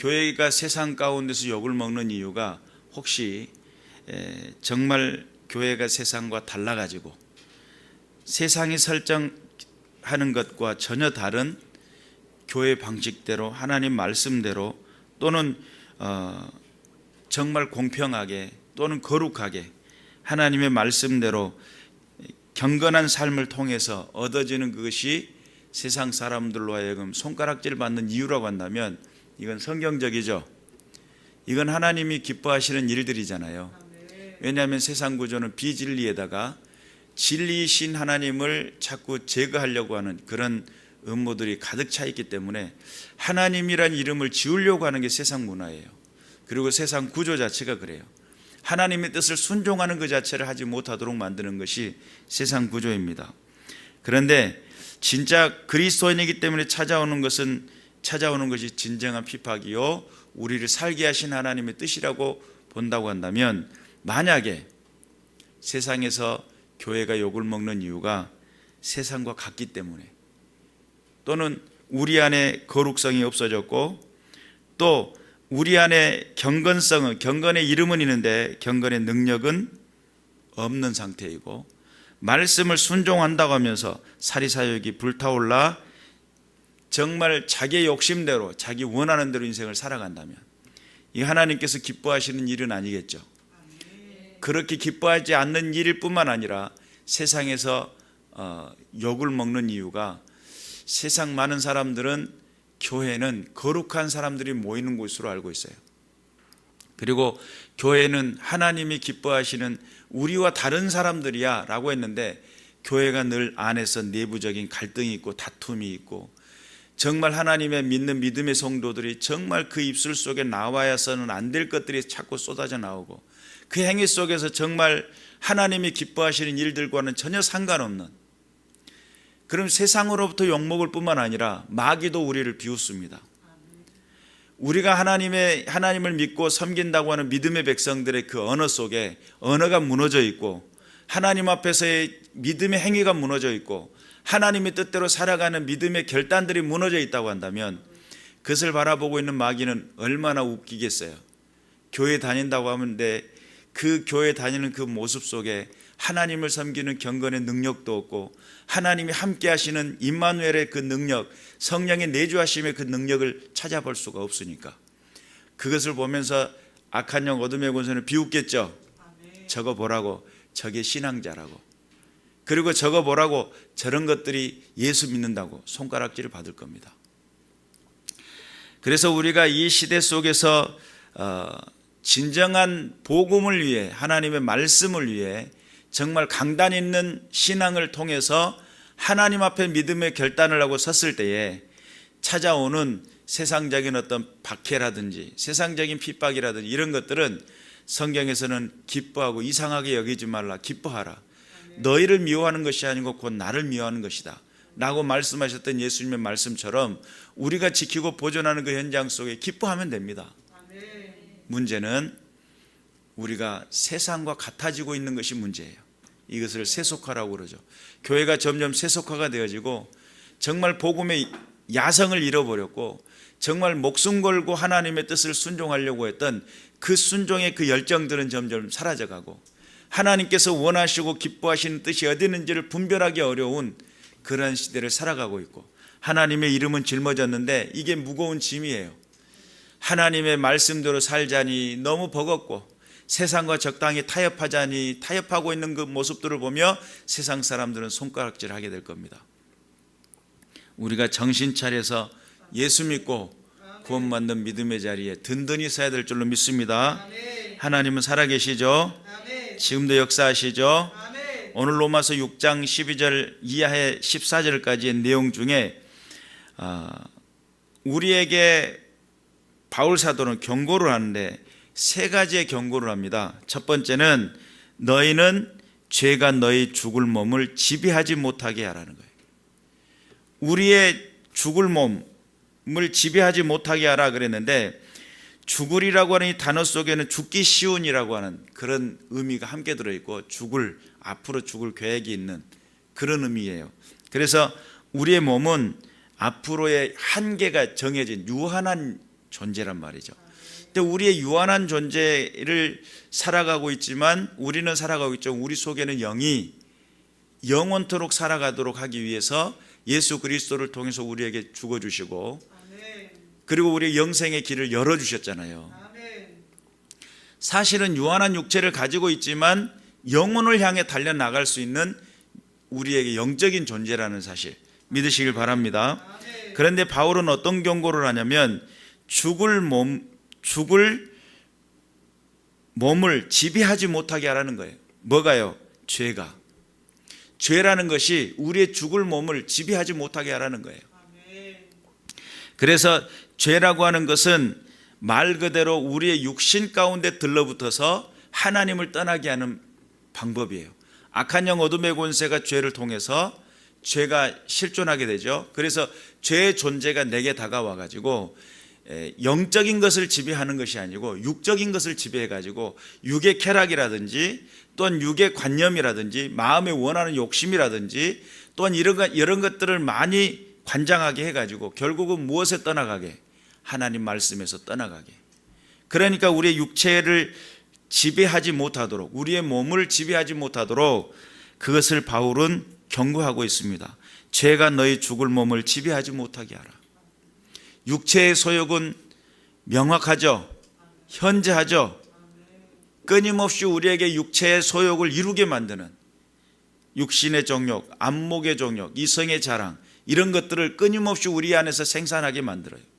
교회가 세상 가운데서 욕을 먹는 이유가 혹시 에, 정말 교회가 세상과 달라가지고 세상이 설정하는 것과 전혀 다른 교회 방식대로 하나님 말씀대로 또는 어, 정말 공평하게 또는 거룩하게 하나님의 말씀대로 경건한 삶을 통해서 얻어지는 그것이 세상 사람들로 하여금 손가락질 받는 이유라고 한다면 이건 성경적이죠. 이건 하나님이 기뻐하시는 일들이잖아요. 왜냐하면 세상 구조는 비진리에다가 진리이신 하나님을 자꾸 제거하려고 하는 그런 음모들이 가득 차 있기 때문에 하나님이란 이름을 지우려고 하는 게 세상 문화예요. 그리고 세상 구조 자체가 그래요. 하나님의 뜻을 순종하는 그 자체를 하지 못하도록 만드는 것이 세상 구조입니다. 그런데 진짜 그리스도인이기 때문에 찾아오는 것은 찾아오는 것이 진정한 핍박이요 우리를 살게 하신 하나님의 뜻이라고 본다고 한다면 만약에 세상에서 교회가 욕을 먹는 이유가 세상과 같기 때문에 또는 우리 안에 거룩성이 없어졌고 또 우리 안에 경건성은 경건의 이름은 있는데 경건의 능력은 없는 상태이고 말씀을 순종한다고 하면서 사리사욕이 불타올라 정말 자기의 욕심대로 자기 원하는 대로 인생을 살아간다면 이 하나님께서 기뻐하시는 일은 아니겠죠. 그렇게 기뻐하지 않는 일일 뿐만 아니라 세상에서 어, 욕을 먹는 이유가 세상 많은 사람들은 교회는 거룩한 사람들이 모이는 곳으로 알고 있어요. 그리고 교회는 하나님이 기뻐하시는 우리와 다른 사람들이야 라고 했는데 교회가 늘 안에서 내부적인 갈등이 있고 다툼이 있고 정말 하나님의 믿는 믿음의 성도들이 정말 그 입술 속에 나와야서는 안 될 것들이 자꾸 쏟아져 나오고 그 행위 속에서 정말 하나님이 기뻐하시는 일들과는 전혀 상관없는 그럼 세상으로부터 욕먹을 뿐만 아니라 마귀도 우리를 비웃습니다. 우리가 하나님의 하나님을 믿고 섬긴다고 하는 믿음의 백성들의 그 언어 속에 언어가 무너져 있고 하나님 앞에서의 믿음의 행위가 무너져 있고 하나님의 뜻대로 살아가는 믿음의 결단들이 무너져 있다고 한다면 그것을 바라보고 있는 마귀는 얼마나 웃기겠어요. 교회 다닌다고 하는데 그 교회 다니는 그 모습 속에 하나님을 섬기는 경건의 능력도 없고 하나님이 함께 하시는 임마누엘의 그 능력, 성령의 내주하심의 그 능력을 찾아볼 수가 없으니까 그것을 보면서 악한 영 어둠의 권세는 비웃겠죠. 저거 보라고 저게 신앙자라고 그리고 저거 보라고 저런 것들이 예수 믿는다고 손가락질을 받을 겁니다. 그래서 우리가 이 시대 속에서 어, 진정한 복음을 위해 하나님의 말씀을 위해 정말 강단 있는 신앙을 통해서 하나님 앞에 믿음의 결단을 하고 섰을 때에 찾아오는 세상적인 어떤 박해라든지 세상적인 핍박이라든지 이런 것들은 성경에서는 기뻐하고 이상하게 여기지 말라 기뻐하라 너희를 미워하는 것이 아니고 곧 나를 미워하는 것이다 라고 말씀하셨던 예수님의 말씀처럼 우리가 지키고 보존하는 그 현장 속에 기뻐하면 됩니다 문제는 우리가 세상과 같아지고 있는 것이 문제예요. 이것을 세속화라고 그러죠. 교회가 점점 세속화가 되어지고 정말 복음의 야성을 잃어버렸고 정말 목숨 걸고 하나님의 뜻을 순종하려고 했던 그 순종의 그 열정들은 점점 사라져가고 하나님께서 원하시고 기뻐하시는 뜻이 어디 있는지를 분별하기 어려운 그런 시대를 살아가고 있고 하나님의 이름은 짊어졌는데 이게 무거운 짐이에요. 하나님의 말씀대로 살자니 너무 버겁고 세상과 적당히 타협하자니 타협하고 있는 그 모습들을 보며 세상 사람들은 손가락질 하게 될 겁니다. 우리가 정신 차려서 예수 믿고 구원받는 믿음의 자리에 든든히 서야 될 줄로 믿습니다. 하나님은 살아계시죠? 지금도 역사하시죠? 오늘 로마서 6장 12절 이하의 14절까지의 내용 중에 아, 우리에게 바울 사도는 경고를 하는데 세 가지의 경고를 합니다. 첫 번째는 너희는 죄가 너희 죽을 몸을 지배하지 못하게 하라는 거예요. 우리의 죽을 몸을 지배하지 못하게 하라 그랬는데 죽으리라고 하는 이 단어 속에는 죽기 쉬운이라고 하는 그런 의미가 함께 들어 있고 죽을 앞으로 죽을 계획이 있는 그런 의미예요. 그래서 우리의 몸은 앞으로의 한계가 정해진 유한한 존재란 말이죠. 근데 우리의 유한한 존재를 살아가고 있지만 우리는 살아가고 있죠. 우리 속에는 영이 영원토록 살아가도록 하기 위해서 예수 그리스도를 통해서 우리에게 죽어 주시고. 그리고 우리 영생의 길을 열어 주셨잖아요. 아멘. 사실은 유한한 육체를 가지고 있지만 영혼을 향해 달려 나갈 수 있는 우리에게 영적인 존재라는 사실 믿으시길 바랍니다. 그런데 바울은 어떤 경고를 하냐면 죽을 몸 죽을 몸을 지배하지 못하게 하라는 거예요. 뭐가요? 죄가. 죄라는 것이 우리의 죽을 몸을 지배하지 못하게 하라는 거예요. 그래서 죄라고 하는 것은 말 그대로 우리의 육신 가운데 들러붙어서 하나님을 떠나게 하는 방법이에요. 악한 영 어둠의 권세가 죄를 통해서 죄가 실존하게 되죠. 그래서 죄의 존재가 내게 다가와 가지고 에, 영적인 것을 지배하는 것이 아니고 육적인 것을 지배해 가지고 육의 쾌락이라든지 또는 육의 관념이라든지 마음에 원하는 욕심이라든지 또한 이런 것 이런 것들을 많이 관장하게 해 가지고 결국은 무엇에 떠나가게 하나님 말씀에서 떠나가게. 그러니까 우리의 육체를 지배하지 못하도록 우리의 몸을 지배하지 못하도록 그것을 바울은 경고하고 있습니다. 죄가 너희 죽을 몸을 지배하지 못하게 하라. 육체의 소욕은 명확하죠. 현재하죠. 끊임없이 우리에게 육체의 소욕을 이루게 만드는 육신의 정욕, 안목의 정욕, 이성의 자랑 이런 것들을 끊임없이 우리 안에서 생산하게 만들어요.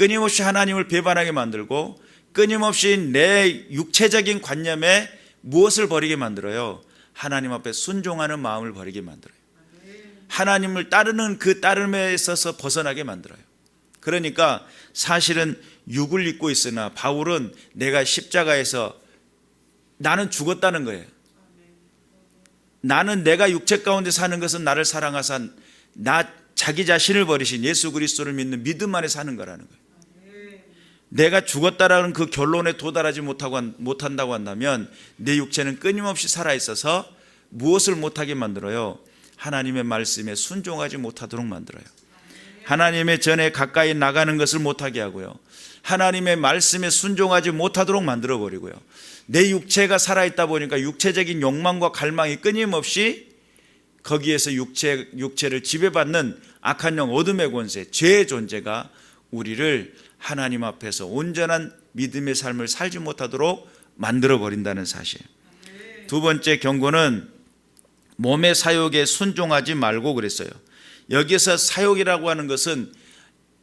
끊임없이 하나님을 배반하게 만들고 끊임없이 내 육체적인 관념에 무엇을 버리게 만들어요? 하나님 앞에 순종하는 마음을 버리게 만들어요. 하나님을 따르는 그 따름에 있어서 벗어나게 만들어요. 그러니까 사실은 육을 입고 있으나 바울은 내가 십자가에서 나는 죽었다는 거예요. 나는 내가 육체 가운데 사는 것은 나를 사랑하사 나 자기 자신을 버리신 예수 그리스도를 믿는 믿음 안에 사는 거라는 거예요. 내가 죽었다라는 그 결론에 도달하지 못하고 한- 못한다고 한다면 내 육체는 끊임없이 살아 있어서 무엇을 못하게 만들어요? 하나님의 말씀에 순종하지 못하도록 만들어요. 하나님의 전에 가까이 나가는 것을 못하게 하고요. 하나님의 말씀에 순종하지 못하도록 만들어 버리고요. 내 육체가 살아 있다 보니까 육체적인 욕망과 갈망이 끊임없이 거기에서 육체 육체를 지배받는 악한 영 어둠의 권세, 죄의 존재가 우리를 하나님 앞에서 온전한 믿음의 삶을 살지 못하도록 만들어 버린다는 사실. 두 번째 경고는 몸의 사욕에 순종하지 말고 그랬어요. 여기서 사욕이라고 하는 것은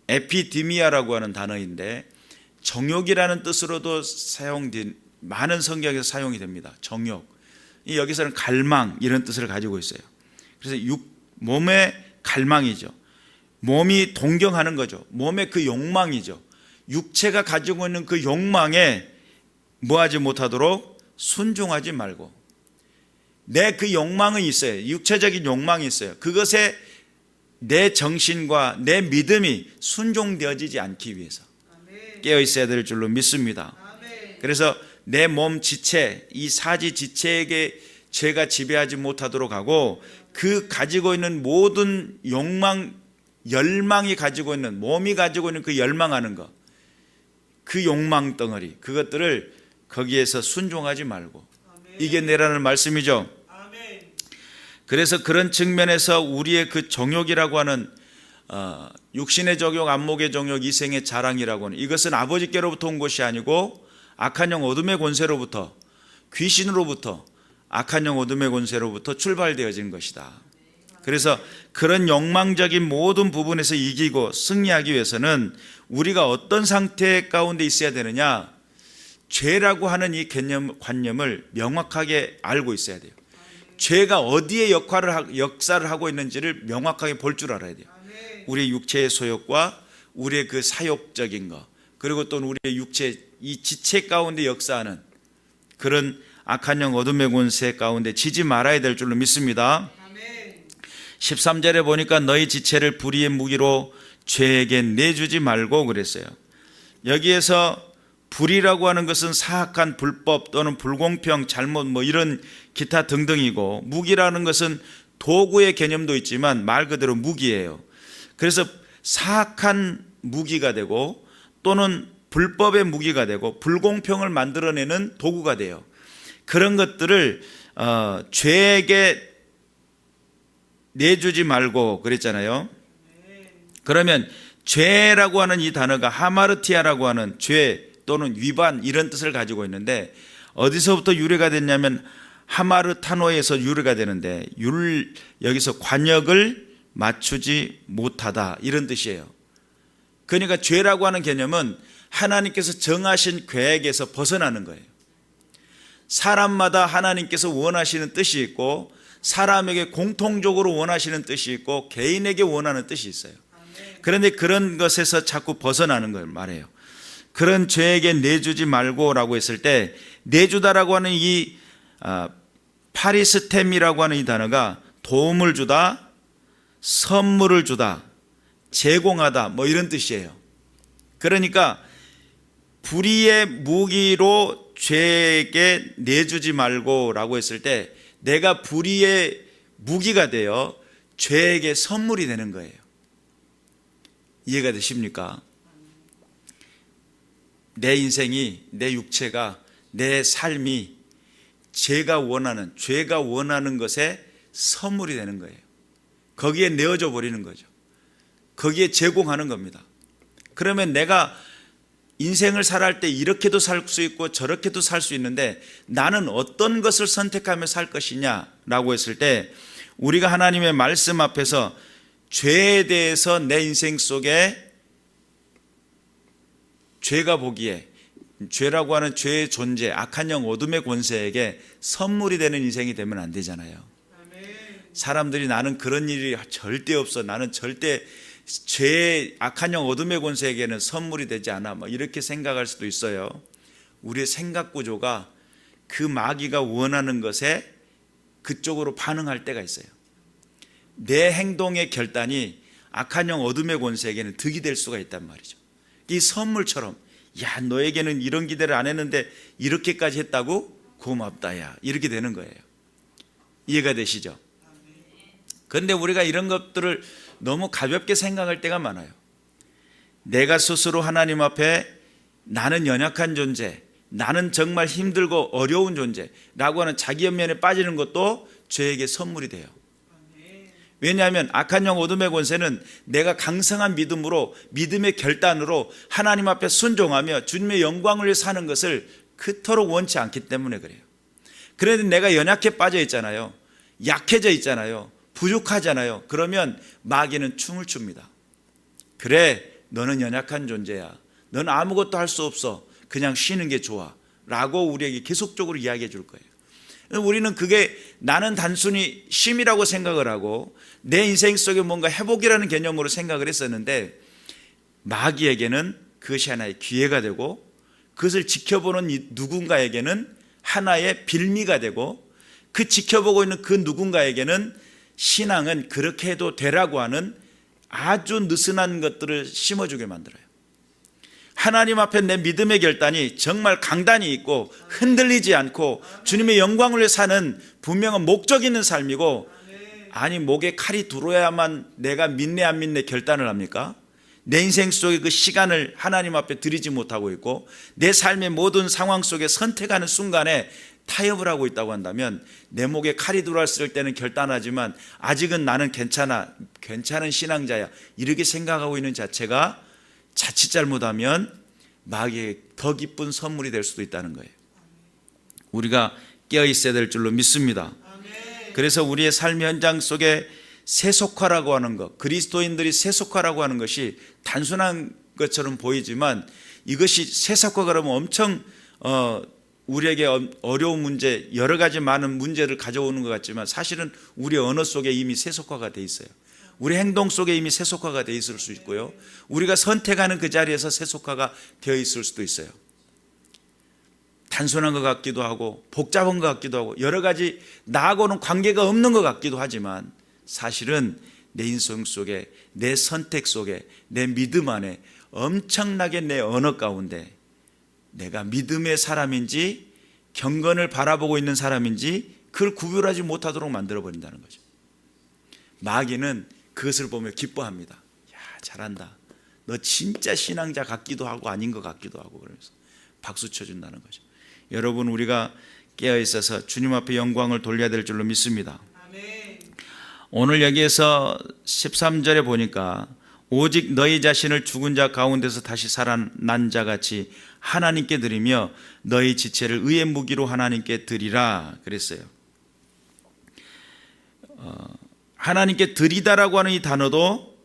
에피디미아라고 하는 단어인데 정욕이라는 뜻으로도 사용된 많은 성경에서 사용이 됩니다. 정욕. 이 여기서는 갈망 이런 뜻을 가지고 있어요. 그래서 육 몸의 갈망이죠. 몸이 동경하는 거죠. 몸의 그 욕망이죠. 육체가 가지고 있는 그 욕망에 뭐하지 못하도록 순종하지 말고 내 그 욕망이 있어요. 육체적인 욕망이 있어요. 그것에 내 정신과 내 믿음이 순종되어지지 않기 위해서. 깨어 있어야 될 줄로 믿습니다. 그래서 내 몸 지체, 이 사지 지체에게 죄가 지배하지 못하도록 하고 그 가지고 있는 모든 욕망, 열망이 가지고 있는 몸이 가지고 있는 그 열망하는 것, 그 욕망 덩어리, 그것들을 거기에서 순종하지 말고. 이게 내라는 말씀이죠. 그래서 그런 측면에서 우리의 그 정욕이라고 하는 어, 육신의 정욕, 안목의 정욕, 이생의 자랑이라고 하는 이것은 아버지께로부터 온 것이 아니고 악한 영 어둠의 권세로부터 귀신으로부터 악한 영 어둠의 권세로부터 출발되어진 것이다. 그래서 그런 욕망적인 모든 부분에서 이기고 승리하기 위해서는 우리가 어떤 상태 가운데 있어야 되느냐? 죄라고 하는 이 개념 관념을 명확하게 알고 있어야 돼요. 죄가 어디에 역할을 하, 역사를 하고 있는지를 명확하게 볼 줄 알아야 돼요. 우리의 육체의 소욕과 우리의 그 사욕적인 것 그리고 또 우리의 육체 이 지체 가운데 역사하는 그런 악한 영 어둠의 권세 가운데 지지 말아야 될 줄로 믿습니다. 아멘. 13절에 보니까 너희 지체를 불의의 무기로 죄에게 내주지 말고 그랬어요. 여기에서 불이라고 하는 것은 사악한 불법 또는 불공평, 잘못 뭐 이런 기타 등등이고 무기라는 것은 도구의 개념도 있지만 말 그대로 무기예요. 그래서 사악한 무기가 되고 또는 불법의 무기가 되고 불공평을 만들어내는 도구가 돼요. 그런 것들을 어, 죄에게 내주지 말고 그랬잖아요. 그러면 죄라고 하는 이 단어가 하마르티아라고 하는 죄 또는 위반 이런 뜻을 가지고 있는데 어디서부터 유래가 됐냐면 하마르타노에서 유래가 되는데 율 여기서 관역을 맞추지 못하다 이런 뜻이에요. 그러니까 죄라고 하는 개념은 하나님께서 정하신 계획에서 벗어나는 거예요. 사람마다 하나님께서 원하시는 뜻이 있고 사람에게 공통적으로 원하시는 뜻이 있고 개인에게 원하는 뜻이 있어요. 그런데 그런 것에서 자꾸 벗어나는 걸 말해요. 그런 죄에게 내주지 말고라고 했을 때 내주다라고 하는 이 아, 파리스템이라고 하는 이 단어가 도움을 주다, 선물을 주다, 제공하다 뭐 이런 뜻이에요. 그러니까 불의의 무기로 죄에게 내주지 말고라고 했을 때 내가 불의의 무기가 되어 죄에게 선물이 되는 거예요. 이해가 되십니까? 내 인생이 내 육체가 내 삶이 제가 원하는 죄가 원하는 것에 선물이 되는 거예요. 거기에 내어져 버리는 거죠. 거기에 제공하는 겁니다. 그러면 내가 인생을 살아갈 때 이렇게도 살 수 있고 저렇게도 살 수 있는데 나는 어떤 것을 선택하며 살 것이냐라고 했을 때 우리가 하나님의 말씀 앞에서 죄에 대해서 내 인생 속에 죄가 보기에 죄라고 하는 죄의 존재, 악한 영 어둠의 권세에게 선물이 되는 인생이 되면 안 되잖아요. 사람들이 나는 그런 일이 절대 없어. 나는 절대 죄의 악한 영 어둠의 권세에게는 선물이 되지 않아. 뭐 이렇게 생각할 수도 있어요. 우리의 생각 구조가 그 마귀가 원하는 것에 그쪽으로 반응할 때가 있어요. 내 행동의 결단이 악한 영 어둠의 권세에게는 득이 될 수가 있단 말이죠. 이 선물처럼 야 너에게는 이런 기대를 안 했는데 이렇게까지 했다고 고맙다 야 이렇게 되는 거예요. 이해가 되시죠? 그런데 우리가 이런 것들을 너무 가볍게 생각할 때가 많아요. 내가 스스로 하나님 앞에 나는 연약한 존재, 나는 정말 힘들고 어려운 존재라고 하는 자기 연면에 빠지는 것도 죄에게 선물이 돼요. 왜냐하면 악한 영 어둠의 권세는 내가 강성한 믿음으로 믿음의 결단으로 하나님 앞에 순종하며 주님의 영광을 위해 사는 것을 그토록 원치 않기 때문에 그래요. 그런데 내가 연약해 빠져 있잖아요. 약해져 있잖아요. 부족하잖아요. 그러면 마귀는 춤을 춥니다. 그래, 너는 연약한 존재야. 너는 아무것도 할 수 없어. 그냥 쉬는 게 좋아. 라고 우리에게 계속적으로 이야기해 줄 거예요. 우리는 그게 나는 단순히 쉼이라고 생각을 하고 내 인생 속에 뭔가 회복이라는 개념으로 생각을 했었는데 마귀에게는 그것이 하나의 기회가 되고 그것을 지켜보는 이 누군가에게는 하나의 빌미가 되고 그 지켜보고 있는 그 누군가에게는 신앙은 그렇게 해도 되라고 하는 아주 느슨한 것들을 심어주게 만들어요. 하나님 앞에 내 믿음의 결단이 정말 강단이 있고 흔들리지 않고 주님의 영광을 위해 사는 분명한 목적 있는 삶이고 아니 목에 칼이 들어야만 내가 믿네 안 믿네 결단을 합니까? 내 인생 속에 그 시간을 하나님 앞에 드리지 못하고 있고 내 삶의 모든 상황 속에 선택하는 순간에 타협을 하고 있다고 한다면 내 목에 칼이 들어왔을 때는 결단하지만 아직은 나는 괜찮아 괜찮은 신앙자야 이렇게 생각하고 있는 자체가 자칫 잘못하면 마귀의 더 기쁜 선물이 될 수도 있다는 거예요. 우리가 깨어 있어야 될 줄로 믿습니다. 그래서 우리의 삶 현장 속에 세속화라고 하는 것, 그리스도인들이 세속화라고 하는 것이 단순한 것처럼 보이지만 이것이 세속화 그러면 엄청 어, 우리에게 어려운 문제, 여러 가지 많은 문제를 가져오는 것 같지만 사실은 우리 언어 속에 이미 세속화가 돼 있어요. 우리 행동 속에 이미 세속화가 되어 있을 수 있고요. 우리가 선택하는 그 자리에서 세속화가 되어 있을 수도 있어요. 단순한 것 같기도 하고 복잡한 것 같기도 하고 여러 가지 나하고는 관계가 없는 것 같기도 하지만 사실은 내 인생 속에 내 선택 속에 내 믿음 안에 엄청나게 내 언어 가운데 내가 믿음의 사람인지 경건을 바라보고 있는 사람인지 그걸 구별하지 못하도록 만들어 버린다는 거죠. 마귀는 그것을 보며 기뻐합니다. 야, 잘한다. 너 진짜 신앙자 같기도 하고 아닌 것 같기도 하고 그러면서 박수 쳐준다는 거죠. 여러분 우리가 깨어 있어서 주님 앞에 영광을 돌려야 될 줄로 믿습니다. 오늘 여기에서 13절에 보니까 오직 너희 자신을 죽은 자 가운데서 다시 살아난 자 같이 하나님께 드리며 너희 지체를 의의 무기로 하나님께 드리라 그랬어요. 어, 하나님께 드리다라고 하는 이 단어도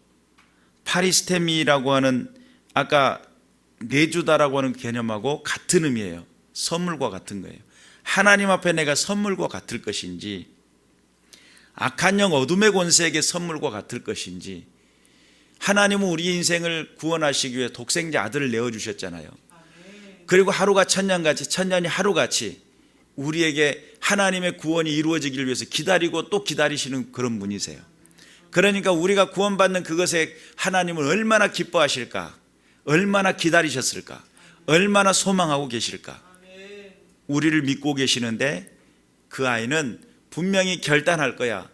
파리스테미라고 하는 아까 내주다라고 하는 개념하고 같은 의미예요. 선물과 같은 거예요. 하나님 앞에 내가 선물과 같을 것인지 악한 영 어둠의 권세에게 선물과 같을 것인지 하나님은 우리 인생을 구원하시기 위해 독생자 아들을 내어 주셨잖아요. 그리고 하루가 천년같이 천년이 하루같이 우리에게 하나님의 구원이 이루어지기를 위해서 기다리고 또 기다리시는 그런 분이세요. 그러니까 우리가 구원받는 그것에 하나님을 얼마나 기뻐하실까? 얼마나 기다리셨을까? 얼마나 소망하고 계실까? 우리를 믿고 계시는데 그 아이는 분명히 결단할 거야.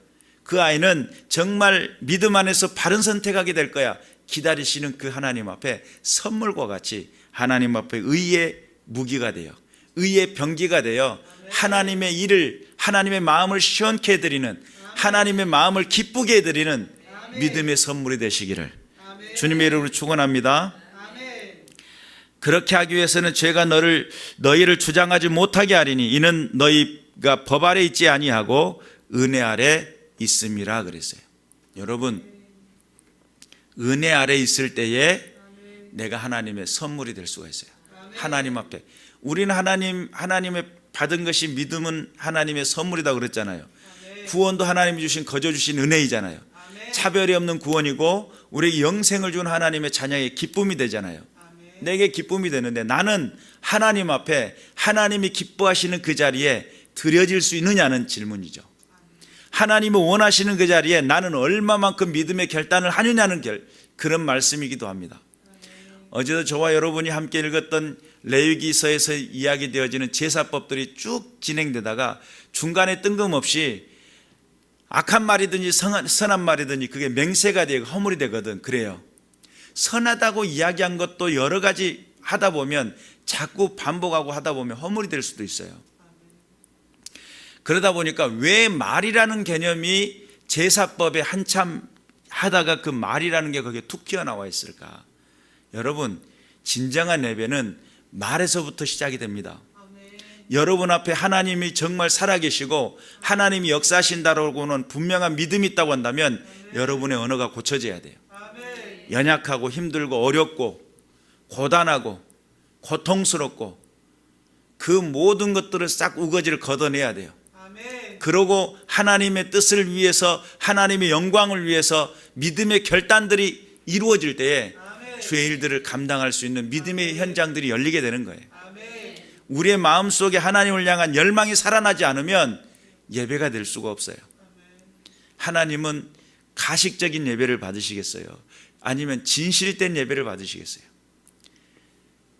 그 아이는 정말 믿음 안에서 바른 선택하게 될 거야. 기다리시는 그 하나님 앞에 선물과 같이 하나님 앞에 의의 무기가 되어 의의 병기가 되어 하나님의 일을 하나님의 마음을 시원케 해드리는 하나님의 마음을 기쁘게 해드리는 믿음의 선물이 되시기를 주님의 이름으로 축원합니다. 그렇게 하기 위해서는 죄가 너를 너희를 주장하지 못하게 하리니 이는 너희가 법 아래 있지 아니하고 은혜 아래 있음이라 그랬어요. 여러분 은혜 아래 있을 때에 내가 하나님의 선물이 될 수가 있어요. 하나님 앞에 우리는 하나님 하나님의 받은 것이 믿음은 하나님의 선물이다 그랬잖아요. 구원도 하나님이 주신 거저 주신 은혜이잖아요. 차별이 없는 구원이고 우리 영생을 준 하나님의 자녀의 기쁨이 되잖아요. 내게 기쁨이 되는데 나는 하나님 앞에 하나님이 기뻐하시는 그 자리에 드려질 수 있느냐는 질문이죠. 하나님이 원하시는 그 자리에 나는 얼마만큼 믿음의 결단을 하느냐는 결, 그런 말씀이기도 합니다. 어제도 저와 여러분이 함께 읽었던 레위기서에서 이야기되어지는 제사법들이 쭉 진행되다가 중간에 뜬금없이 악한 말이든지 선한 말이든지 그게 맹세가 되고 허물이 되거든 그래요. 선하다고 이야기한 것도 여러 가지 하다 보면 자꾸 반복하고 하다 보면 허물이 될 수도 있어요. 그러다 보니까 왜 말이라는 개념이 제사법에 한참 하다가 그 말이라는 게 거기에 툭 튀어나와 있을까? 여러분, 진정한 예배는 말에서부터 시작이 됩니다. 여러분 앞에 하나님이 정말 살아계시고 하나님이 역사하신다라고는 분명한 믿음이 있다고 한다면 여러분의 언어가 고쳐져야 돼요. 연약하고 힘들고 어렵고 고단하고 고통스럽고 그 모든 것들을 싹 우거지를 걷어내야 돼요. 그러고 하나님의 뜻을 위해서 하나님의 영광을 위해서 믿음의 결단들이 이루어질 때에 주의 일들을 감당할 수 있는 믿음의 현장들이 열리게 되는 거예요. 우리의 마음 속에 하나님을 향한 열망이 살아나지 않으면 예배가 될 수가 없어요. 하나님은 가식적인 예배를 받으시겠어요? 아니면 진실된 예배를 받으시겠어요?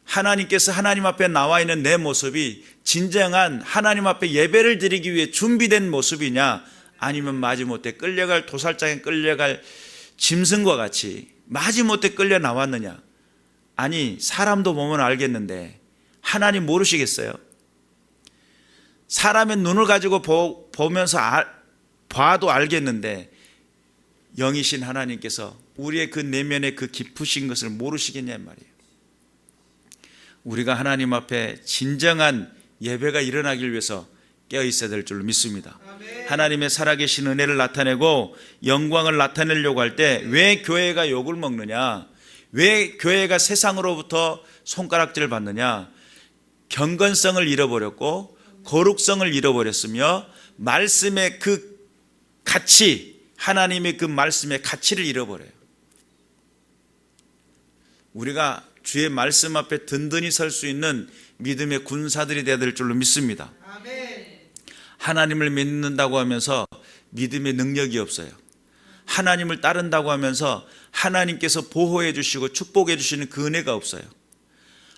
하나님께서 하나님 앞에 나와 있는 내 모습이 진정한 하나님 앞에 예배를 드리기 위해 준비된 모습이냐 아니면 마지못해 끌려갈 도살장에 끌려갈 짐승과 같이 마지못해 끌려 나왔느냐 아니 사람도 보면 알겠는데 하나님 모르시겠어요? 사람의 눈을 가지고 보, 보면서 알, 봐도 알겠는데 영이신 하나님께서 우리의 그 내면의 그 깊으신 것을 모르시겠냐 말이에요. 우리가 하나님 앞에 진정한 예배가 일어나길 위해서 깨어 있어야 될 줄로 믿습니다. 하나님의 살아계신 은혜를 나타내고 영광을 나타내려고 할 때 왜 교회가 욕을 먹느냐? 왜 교회가 세상으로부터 손가락질을 받느냐? 경건성을 잃어버렸고 거룩성을 잃어버렸으며 말씀의 그 가치, 하나님의 그 말씀의 가치를 잃어버려요. 우리가 주의 말씀 앞에 든든히 설 수 있는 믿음의 군사들이 되어야 될 줄로 믿습니다. 하나님을 믿는다고 하면서 믿음의 능력이 없어요. 하나님을 따른다고 하면서 하나님께서 보호해 주시고 축복해 주시는 그 은혜가 없어요.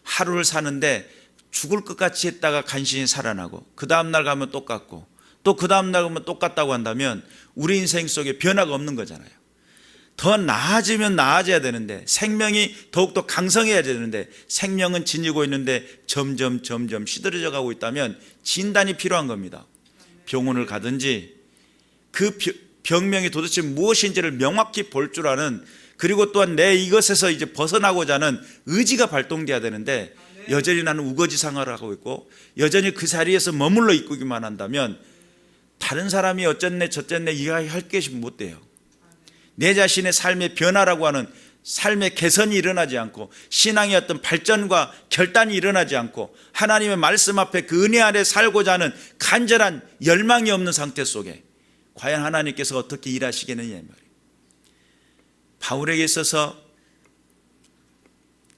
하루를 사는데 죽을 것 같이 했다가 간신히 살아나고 그 다음 날 가면 똑같고 또 그 다음 날 가면 똑같다고 한다면 우리 인생 속에 변화가 없는 거잖아요. 더 나아지면 나아져야 되는데 생명이 더욱더 강성해야 되는데 생명은 지니고 있는데 점점 점점 시들어져 가고 있다면 진단이 필요한 겁니다. 병원을 가든지 그 벼- 병명이 도대체 무엇인지를 명확히 볼 줄 아는 그리고 또한 내 이것에서 이제 벗어나고자 하는 의지가 발동돼야 되는데 여전히 나는 우거지 생활을 하고 있고 여전히 그 자리에서 머물러 있기만 한다면 다른 사람이 어쨌네 저쨌네 이해할 것이 못 돼요. 내 자신의 삶의 변화라고 하는 삶의 개선이 일어나지 않고 신앙의 어떤 발전과 결단이 일어나지 않고 하나님의 말씀 앞에 그 은혜 아래 살고자 하는 간절한 열망이 없는 상태 속에 과연 하나님께서 어떻게 일하시겠느냐. 바울에게 있어서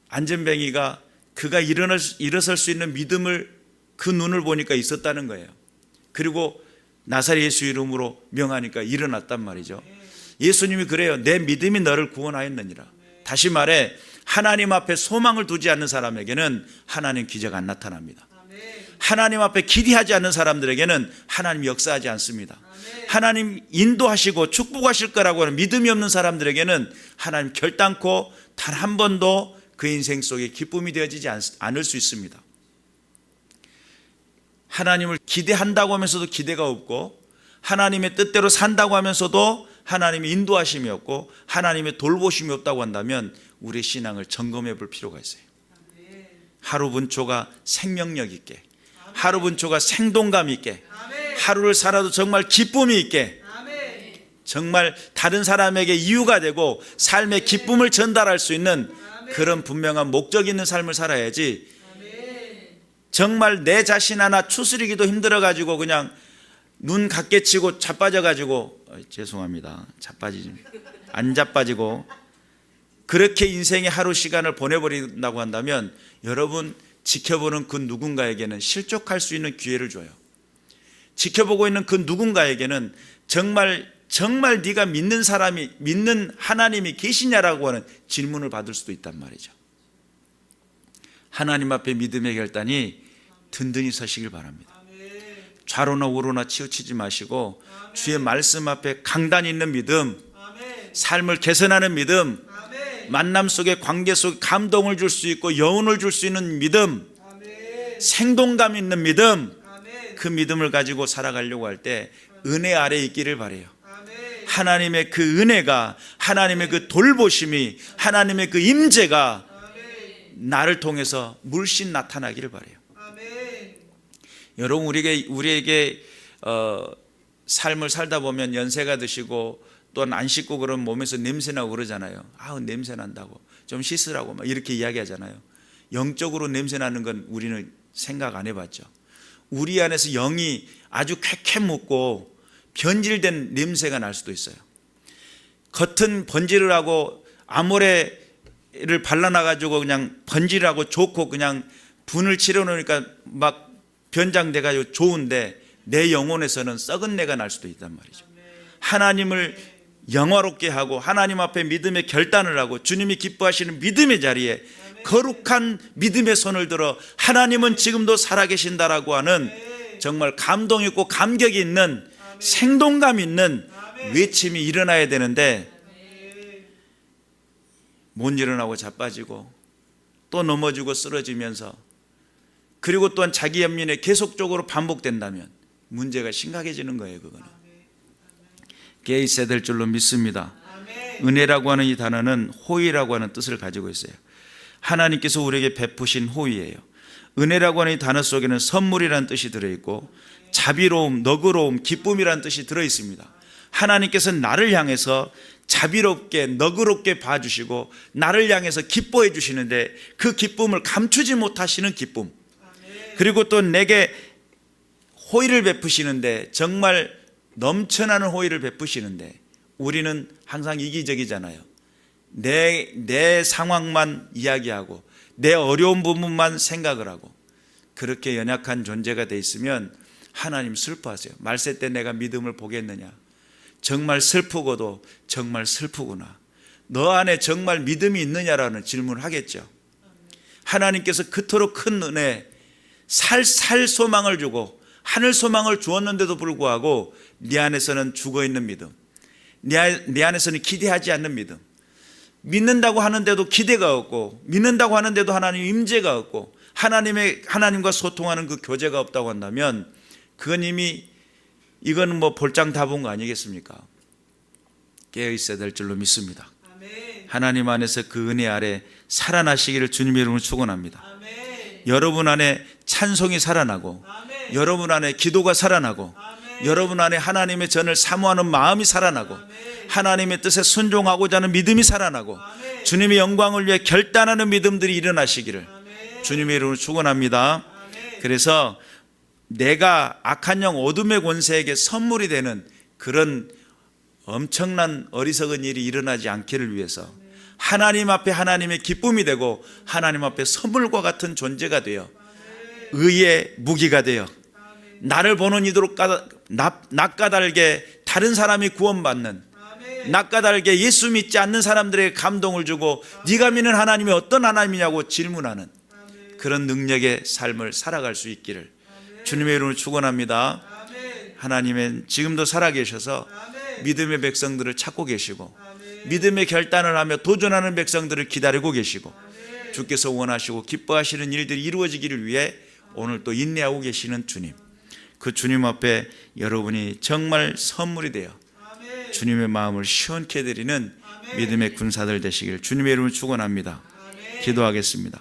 안전뱅이가 그가 일어날, 수- 일어설 수 있는 믿음을 그 눈을 보니까 있었다는 거예요. 그리고 나사렛 예수 이름으로 명하니까 일어났단 말이죠. 예수님이 그래요. 내 믿음이 너를 구원하였느니라. 다시 말해 하나님 앞에 소망을 두지 않는 사람에게는 하나님 기적 안 나타납니다. 하나님 앞에 기대하지 않는 사람들에게는 하나님 역사하지 않습니다. 하나님 인도하시고 축복하실 거라고 하는 믿음이 없는 사람들에게는 하나님 결단코 단 한 번도 그 인생 속에 기쁨이 되어지지 않- 않을 수 있습니다. 하나님을 기대한다고 하면서도 기대가 없고 하나님의 뜻대로 산다고 하면서도 하나님의 인도하심이 없고 하나님의 돌보심이 없다고 한다면 우리의 신앙을 점검해 볼 필요가 있어요. 하루 분초가 생명력 있게 하루 분초가 생동감 있게 하루를 살아도 정말 기쁨이 있게 정말 다른 사람에게 이유가 되고 삶의 기쁨을 전달할 수 있는 그런 분명한 목적 있는 삶을 살아야지 정말 내 자신 하나 추스리기도 힘들어 가지고 그냥 눈 갖게 치고 자빠져 가지고 어, 죄송합니다. 자빠지지 안 자빠지고 그렇게 인생의 하루 시간을 보내버린다고 한다면 여러분 지켜보는 그 누군가에게는 실족할 수 있는 기회를 줘요. 지켜보고 있는 그 누군가에게는 정말 정말 네가 믿는 사람이 믿는 하나님이 계시냐라고 하는 질문을 받을 수도 있단 말이죠. 하나님 앞에 믿음의 결단이 든든히 서시길 바랍니다. 좌로나 우로나 치우치지 마시고 주의 말씀 앞에 강단 있는 믿음, 삶을 개선하는 믿음, 만남 속에 관계 속에 감동을 줄 수 있고 여운을 줄 수 있는 믿음, 생동감 있는 믿음, 그 믿음을 가지고 살아가려고 할 때 은혜 아래 있기를 바래요. 하나님의 그 은혜가 하나님의 그 돌보심이 하나님의 그 임재가 나를 통해서 물씬 나타나기를 바래요. 여러분 우리에게 우리에게 어, 삶을 살다 보면 연세가 드시고 또는 안 씻고 그러면 몸에서 냄새 나고 그러잖아요. 아우 냄새 난다고 좀 씻으라고 막 이렇게 이야기하잖아요. 영적으로 냄새 나는 건 우리는 생각 안 해봤죠. 우리 안에서 영이 아주 쾌쾌 묻고 변질된 냄새가 날 수도 있어요. 겉은 번지를 하고 아모레를 발라놔가지고 그냥 번지하고 좋고 그냥 분을 치러놓으니까 막 변장돼가지고 좋은데 내 영혼에서는 썩은 내가 날 수도 있단 말이죠. 하나님을 영화롭게 하고 하나님 앞에 믿음의 결단을 하고 주님이 기뻐하시는 믿음의 자리에 거룩한 믿음의 손을 들어 하나님은 지금도 살아계신다라고 하는 정말 감동 있고 감격이 있는 생동감 있는 외침이 일어나야 되는데 못 일어나고 자빠지고 또 넘어지고 쓰러지면서 그리고 또한 자기 연민에 계속적으로 반복된다면 문제가 심각해지는 거예요, 그거는. 깨 있어야 될 줄로 믿습니다. 은혜라고 하는 이 단어는 호의라고 하는 뜻을 가지고 있어요. 하나님께서 우리에게 베푸신 호의예요. 은혜라고 하는 이 단어 속에는 선물이라는 뜻이 들어있고 자비로움, 너그러움, 기쁨이라는 뜻이 들어있습니다. 하나님께서 나를 향해서 자비롭게 너그럽게 봐주시고 나를 향해서 기뻐해 주시는데 그 기쁨을 감추지 못하시는 기쁨 그리고 또 내게 호의를 베푸시는데 정말 넘쳐나는 호의를 베푸시는데 우리는 항상 이기적이잖아요. 내, 내 상황만 이야기하고 내 어려운 부분만 생각을 하고 그렇게 연약한 존재가 돼 있으면 하나님 슬퍼하세요. 말세 때 내가 믿음을 보겠느냐. 정말 슬프고도 정말 슬프구나. 너 안에 정말 믿음이 있느냐라는 질문을 하겠죠. 하나님께서 그토록 큰 은혜, 살, 살 소망을 주고 하늘 소망을 주었는데도 불구하고 네 안에서는 죽어 있는 믿음, 내, 안- 내 안에서는 기대하지 않는 믿음. 믿는다고 하는데도 기대가 없고 믿는다고 하는데도 하나님 임재가 없고 하나님의 하나님과 소통하는 그 교제가 없다고 한다면 그건 이미 이거는 뭐 볼장 다 본 거 아니겠습니까? 깨어 있어야 될 줄로 믿습니다. 아멘. 하나님 안에서 그 은혜 아래 살아나시기를 주님의 이름으로 축원합니다. 아멘. 여러분 안에 찬송이 살아나고 아멘. 여러분 안에 기도가 살아나고 아멘. 여러분 안에 하나님의 전을 사모하는 마음이 살아나고 하나님의 뜻에 순종하고자 하는 믿음이 살아나고 아멘. 주님의 영광을 위해 결단하는 믿음들이 일어나시기를 아멘. 주님의 이름으로 축원합니다. 아멘. 그래서 내가 악한 영 어둠의 권세에게 선물이 되는 그런 엄청난 어리석은 일이 일어나지 않기를 위해서 하나님 앞에 하나님의 기쁨이 되고 하나님 앞에 선물과 같은 존재가 되어 의의 무기가 되어 나를 보는 이도록 까다, 낯- 낯가달게 다른 사람이 구원받는. 낯가달게 예수 믿지 않는 사람들에게 감동을 주고 네가 믿는 하나님이 어떤 하나님이냐고 질문하는 그런 능력의 삶을 살아갈 수 있기를 주님의 이름으로 축원합니다. 하나님은 지금도 살아계셔서. 믿음의 백성들을 찾고 계시고. 믿음의 결단을 하며 도전하는 백성들을 기다리고 계시고 주께서 원하시고 기뻐하시는 일들이 이루어지기를 위해 오늘 또 인내하고 계시는 주님 그 주님 앞에 여러분이 정말 선물이 되어. 주님의 마음을 시원케 해드리는 믿음의 군사들 되시길 주님의 이름을 축원합니다. 기도하겠습니다.